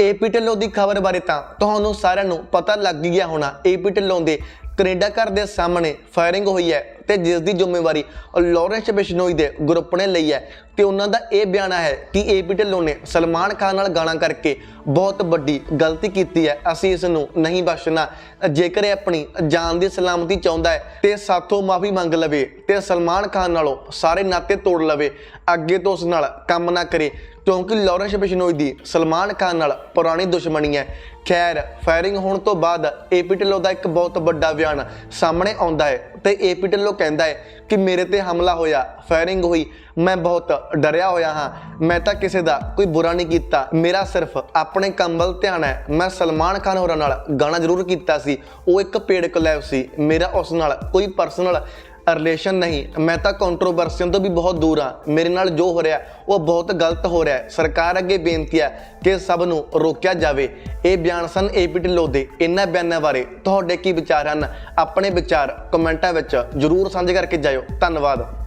AP Dhillon ਦੀ ਖਬਰ ਬਾਰੇ ਤਾਂ ਤੁਹਾਨੂੰ ਸਾਰਿਆਂ ਨੂੰ ਪਤਾ ਲੱਗ ਗਿਆ ਹੋਣਾ। ਏਪੀ ਢਿੱਲੋਂ ਦੇ ਕੈਨੇਡਾ ਘਰ ਦੇ ਸਾਹਮਣੇ ਫਾਇਰਿੰਗ ਹੋਈ ਹੈ ਤੇ ਜਿਸ ਦੀ ਜ਼ਿੰਮੇਵਾਰੀ ਲਾਰੈਂਸ ਬਿਸ਼ਨੋਈ ਦੇ ਗਰੁੱਪ ਨੇ ਲਈ ਹੈ। ਤੇ ਉਹਨਾਂ ਦਾ ਇਹ ਬਿਆਨ ਹੈ ਕਿ ਏਪੀ ਢਿੱਲੋਂ ਨੇ ਸਲਮਾਨ ਖਾਨ ਨਾਲ ਗਾਣਾ ਕਰਕੇ ਬਹੁਤ ਵੱਡੀ ਗਲਤੀ ਕੀਤੀ ਹੈ। ਅਸੀਂ ਇਸ ਨੂੰ ਨਹੀਂ ਬਖਸ਼ਣਾ। ਜੇਕਰ ਇਹ ਆਪਣੀ ਜਾਨ ਦੀ ਸਲਾਮਤੀ ਚਾਹੁੰਦਾ ਹੈ, ਤੇ ਸਾਥੋਂ ਮਾਫੀ ਮੰਗ ਲਵੇ ਤੇ ਸਲਮਾਨ ਖਾਨ ਨਾਲੋਂ ਸਾਰੇ ਨਾਤੇ ਤੋੜ ਲਵੇ, ਅੱਗੇ ਤੋਂ ਉਸ ਨਾਲ ਕੰਮ ਨਾ ਕਰੇ ਕਿਉਂਕਿ ਲਾਰੈਂਸ ਬਿਸ਼ਨੋਈ ਦੀ ਸਲਮਾਨ ਖਾਨ ਨਾਲ ਪੁਰਾਣੀ ਦੁਸ਼ਮਣੀ ਹੈ। ਖੈਰ, ਫਾਇਰਿੰਗ ਹੋਣ ਤੋਂ ਬਾਅਦ ਏਪੀ ਢਿੱਲੋਂ ਦਾ ਇੱਕ ਬਹੁਤ ਵੱਡਾ ਬਿਆਨ ਸਾਹਮਣੇ ਆਉਂਦਾ ਹੈ ਤੇ ਏਪੀ ਢਿੱਲੋਂ ਕਹਿੰਦਾ ਹੈ ਕਿ ਮੇਰੇ ਤੇ ਹਮਲਾ ਹੋਇਆ, ਫਾਇਰਿੰਗ ਹੋਈ। ਮੈਂ ਬਹੁਤ ਡਰਿਆ ਹੋਇਆ ਹਾਂ। ਮੈਂ ਤਾਂ ਕਿਸੇ ਦਾ ਕੋਈ ਬੁਰਾ ਨਹੀਂ ਕੀਤਾ। ਮੇਰਾ ਸਿਰਫ ਆਪਣੇ ਕੰਮ ਵੱਲ ਧਿਆਨ ਹੈ। ਮੈਂ ਸਲਮਾਨ ਖਾਨ ਹੋਰਾਂ ਨਾਲ ਗਾਣਾ ਜ਼ਰੂਰ ਕੀਤਾ ਸੀ। ਉਹ ਇੱਕ ਪੇਡ ਕੋਲੈਬ ਸੀ। ਮੇਰਾ ਉਸ ਨਾਲ ਕੋਈ ਪਰਸਨਲ ਰਿਲੇਸ਼ਨ ਨਹੀਂ। ਮੈਂ ਤਾਂ ਕੰਟਰੋਵਰਸੀਆਂ ਤੋਂ ਵੀ ਬਹੁਤ ਦੂਰ ਹਾਂ। ਮੇਰੇ ਨਾਲ ਜੋ ਹੋ ਰਿਹਾ, ਉਹ ਬਹੁਤ ਗਲਤ ਹੋ ਰਿਹਾ ਹੈ। ਸਰਕਾਰ ਅੱਗੇ ਬੇਨਤੀ ਹੈ ਕਿ ਸਭ ਨੂੰ ਰੋਕਿਆ ਜਾਵੇ। ਇਹ ਬਿਆਨ ਸਨ ਏਪੀ ਢਿੱਲੋਂ ਦੇ ਇਹਨਾਂ ਬਿਆਨਾਂ ਬਾਰੇ ਤੁਹਾਡੇ ਕੀ ਵਿਚਾਰ ਹਨ? ਆਪਣੇ ਵਿਚਾਰ ਕਮੈਂਟਾਂ ਵਿੱਚ ਜਰੂਰ ਸਾਂਝੇ ਕਰਕੇ ਜਾਇਓ। ਧੰਨਵਾਦ।